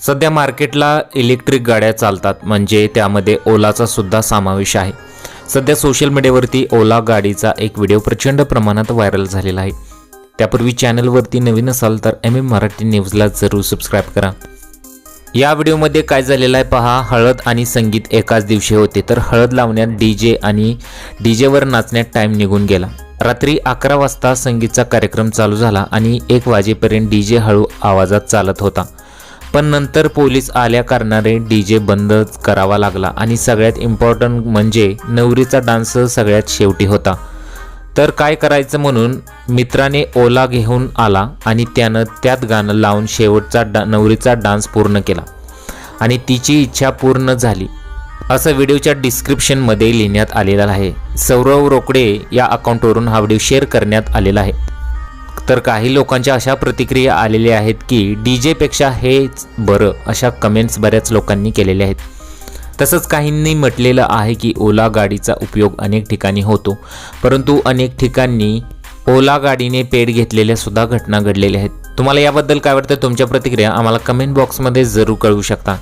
सध्या मार्केटला इलेक्ट्रिक गाड्या चालतात म्हणजे त्यामध्ये ओलाचा सुद्धा समावेश आहे. सध्या सोशल मीडियावरती ओला गाडीचा एक व्हिडिओ प्रचंड प्रमाणात व्हायरल झालेला आहे. त्यापूर्वी चॅनलवरती नवीन असाल तर एम एम मराठी न्यूजला जरूर सबस्क्राईब करा. या व्हिडिओमध्ये काय झालेलं आहे पहा हळद आणि संगीत एकाच दिवशी होते तर हळद लावण्यात डी जे आणि डी जेवर नाचण्यात टाईम निघून गेला. रात्री अकरा वाजता संगीतचा कार्यक्रम चालू झाला आणि एक वाजेपर्यंत डी जे हळू आवाजात चालत होता. पण नंतर पोलीस आल्या कारणाने डी जे बंद करावा लागला आणि सगळ्यात इम्पॉर्टंट म्हणजे नवरीचा डान्स सगळ्यात शेवटी होता. तर काय करायचं म्हणून मित्राने ओला घेऊन आला आणि त्यानं त्यात गाणं लावून शेवटचा डा नवरीचा डान्स पूर्ण केला. आणि तिची इच्छा पूर्ण झाली. असं व्हिडिओच्या डिस्क्रिप्शनमध्ये लिहिण्यात आलेलं आहे. सौरव रोकडे या अकाउंटवरून हा व्हिडिओ शेअर करण्यात आलेला आहे. तर काही लोकांच्या अशा प्रतिक्रिया आलेल्या आहेत की डी जेपेक्षा हेच बरं अशा कमेंट्स बऱ्याच लोकांनी केलेल्या आहेत. तसंच काहींनी म्हटलेलं आहे की ओला गाडीचा उपयोग अनेक ठिकाणी होतो परंतु अनेक ठिकाणी ओला गाडीने पेड घेतलेल्या सुद्धा घटना घडलेल्या आहेत. तुम्हाला याबद्दल काय वाटतं? तुमच्या प्रतिक्रिया आम्हाला कमेंट बॉक्समध्ये जरूर कळवू शकता.